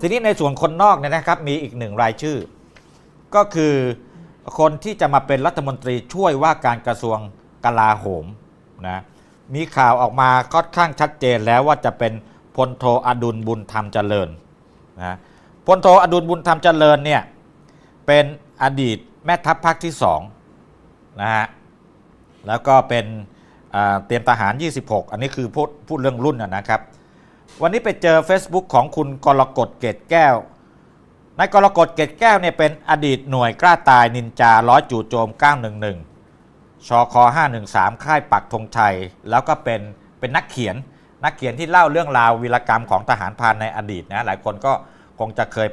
ทีนี้ในส่วนคนนอกเนี่ยนะครับมีอีกหนึ่งรายชื่อ ก็คือคนที่จะมาเป็นรัฐมนตรีช่วยว่าการกระทรวงกลาโหมนะมีข่าวออกมาค่อนข้างชัดเจนแล้วว่าจะเป็นพลโทอดุลบุญธรรมเจริญนะพลโทอดุลบุญธรรมเจริญเนี่ยเป็นอดีตแม่ทัพภาคที่สองนะฮะแล้วก็เป็นเตรียมทหาร 26 อันนี้คือพูดพูดเรื่องรุ่นนะครับ วันนี้ไปเจอ Facebook ของคุณกรกฎเกตแก้วนายกรกฎเกตแก้วเนี่ยเป็นอดีตหน่วยกล้าตายนินจาร้อยจู่โจม 911 ชค 513 ค่ายปักธงชัย แล้วก็เป็นเป็นนักเขียน นักเขียนที่เล่าเรื่องราววีรกรรมของทหารพานในอดีตนะหลายคนก็คงจะเคย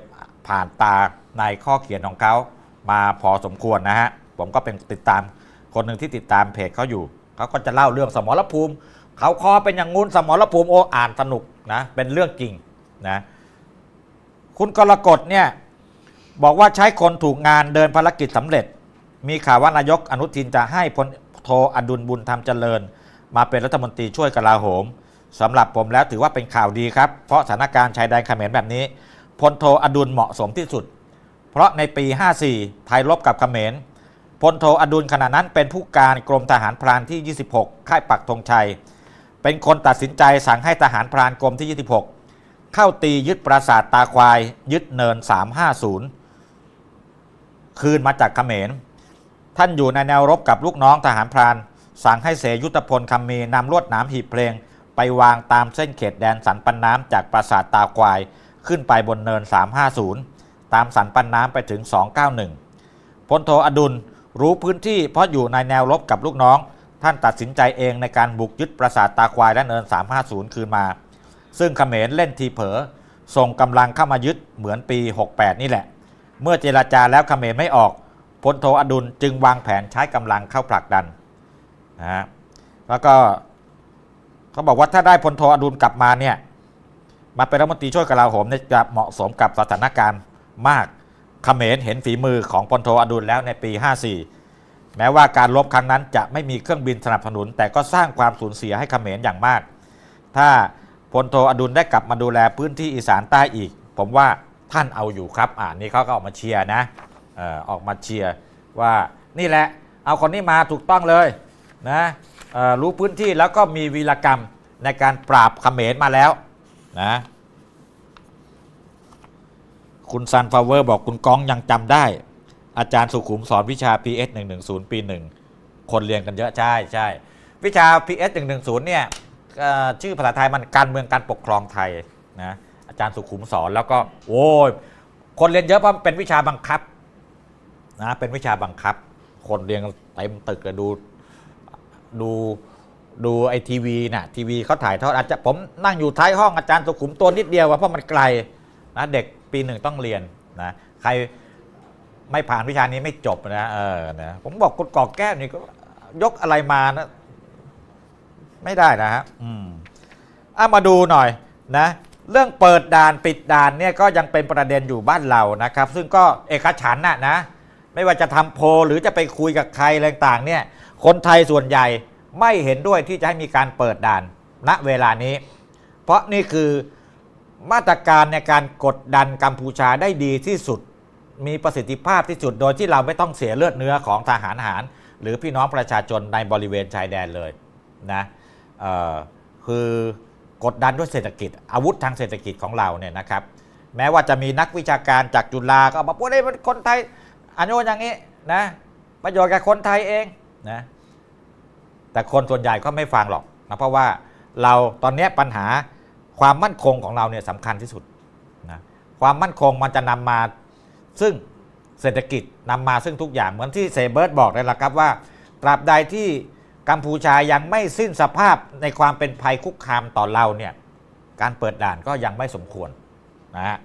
ผ่านตาในข้อเขียนของเขามาพอสมควรนะฮะ ผมก็เป็นติดตามคนหนึ่งที่ติดตามเพจเขาอยู่ เขาก็จะเล่าเรื่องสมรภูมิ เขาคอเป็นอย่างงู้นสมรภูมิโออ่านสนุก นะเป็นเรื่องจริงนะคุณกรกฎเนี่ยบอกว่าใช้คนถูกงานเดินภารกิจสำเร็จ มีข่าวว่านายกอนุทินจะให้พลโทอดุลบุญธรรมเจริญ มาเป็นรัฐมนตรีช่วยกลาโหมสำหรับผมแล้วถือว่าเป็นข่าวดีครับ เพราะสถานการณ์ชายแดนเขมรแบบนี้พลโทอดุลเหมาะสมที่สุด เพราะในปี 54 ไทยรบกับเขมรพลโทอดุลขณะนั้นเป็นผู้การกรมทหารพรานที่ 26 ค่ายปักธงชัย เป็นคนตัดสินใจสั่งให้ทหารพรานกรมที่ 26 เข้าตียึดปราสาทตาควาย ยึดเนิน 350 คืนมาจากเขมร ท่านอยู่ในแนวรบกับลูกน้องทหารพราน สั่งให้เสยุทธพลคำมีนำลวดหนามหีบเพลง ไปวางตามเส้นเขตแดนสันปันน้ำจากปราสาทตาควาย ขึ้นไปบนเนิน 350 ตามสันปันน้ำไปถึง 291พลโทอดุลรู้พื้นที่เพราะอยู่ในแนวรบกับลูกน้อง ท่านตัดสินใจเองในการบุกยึดปราสาทตาควายและเนิน 350 คืนมา ซึ่งเขมรเล่นทีเผลอส่งกำลังเข้ามายึดเหมือนปี 68 นี่แหละ เมื่อเจราจาแล้วเขมรไม่ออกพลโทอดุลจึงวางแผนใช้กำลังเข้าผลักดันนะฮะแล้วก็เขาบอกว่าถ้าได้พลโทอดุลกลับมาเนี่ยมาเป็นรัฐมนตรีช่วยกลาโหมเนี่ยจะเหมาะสมกับสถานการณ์มากเขมรเห็นฝีมือของพลโทอดุลแล้วในปี 54 แม้ว่าการรบครั้งนั้นจะไม่มีเครื่องบินสนับสนุน แต่ก็สร้างความสูญเสียให้เขมรอย่างมาก ถ้าพลโทอดุลได้กลับมาดูแลพื้นที่อีสานใต้อีก ผมว่าท่านเอาอยู่ครับ อ่านี่เขาก็ออกมาเชียร์นะเออออกมาเชียร์ว่านี่แหละ เอาคนนี้มาถูกต้องเลยนะรู้พื้นที่แล้วก็มีวีรกรรมในการปราบเขมรมาแล้วนะคุณซันฟาเวอร์บอกคุณก้องยังจำได้ อาจารย์สุขุมสอนวิชา PS 110 ปีหนึ่งคนเรียนกันเยอะใช่ใช่วิชา PS 110เนี่ยเอ่อชื่อภาษาไทยมันการเมืองการปกครองไทยนะอาจารย์สุขุมสอนแล้วก็โอ้ยคนเรียนเยอะเพราะเป็นวิชาบังคับนะเป็นวิชาบังคับ คนเรียนเต็มตึกเลยดูดูดูไอทีวีน่ะทีวีเขาถ่ายทอดอาจจะผมนั่งอยู่ท้ายห้องอาจารย์สุขุมตัวนิดเดียวว่าเพราะมันไกลนะเด็กปีหนึ่งต้องเรียนนะใคร ไม่ผ่านวิชานี้ไม่จบนะเออนะผมบอกคุณกอกแก้วนี่ก็ยกอะไรมานะไม่ได้นะฮะอืมเอามาดูหน่อยนะ เรื่องเปิดด่านปิดด่านเนี่ยก็ยังเป็นประเด็นอยู่บ้านเรานะครับ ซึ่งก็เอกฉันน่ะนะ ไม่ว่าจะทำโพลหรือจะไปคุยกับใครอะไรต่างๆ เนี่ย คนไทยส่วนใหญ่ไม่เห็นด้วยที่จะให้มีการเปิดด่านณเวลานี้ เพราะนี่คือมาตรการในการกดดันกัมพูชาได้ดีที่สุด มีประสิทธิภาพที่สุดโดยที่เราไม่ต้องเสียเลือดเนื้อของทหารหาร หรือพี่น้องประชาชนในบริเวณชายแดนเลยนะคือกดดันด้วยเศรษฐกิจ อาวุธทางเศรษฐกิจของเราเนี่ยนะครับ แม้ว่าจะมีนักวิชาการจากจุฬาก็บอกว่าได้มันคนไทยอันโน้นอย่างนี้นะประโยชน์กับคนไทยเองนะแต่คนส่วนใหญ่ก็ไม่ฟังหรอกนะเพราะว่าเราตอนนี้ปัญหาความมั่นคงของเราเนี่ยสำคัญที่สุดนะความมั่นคงมันจะนำมา ซึ่งเศรษฐกิจนำมาซึ่งทุกอย่างเหมือนที่เซเบิร์ตบอกเลยละครับว่า ตราบใดที่กัมพูชายังไม่สิ้นสภาพในความเป็นภัยคุกคามต่อเราเนี่ยการเปิดด่านก็ยังไม่สมควรนะฮะ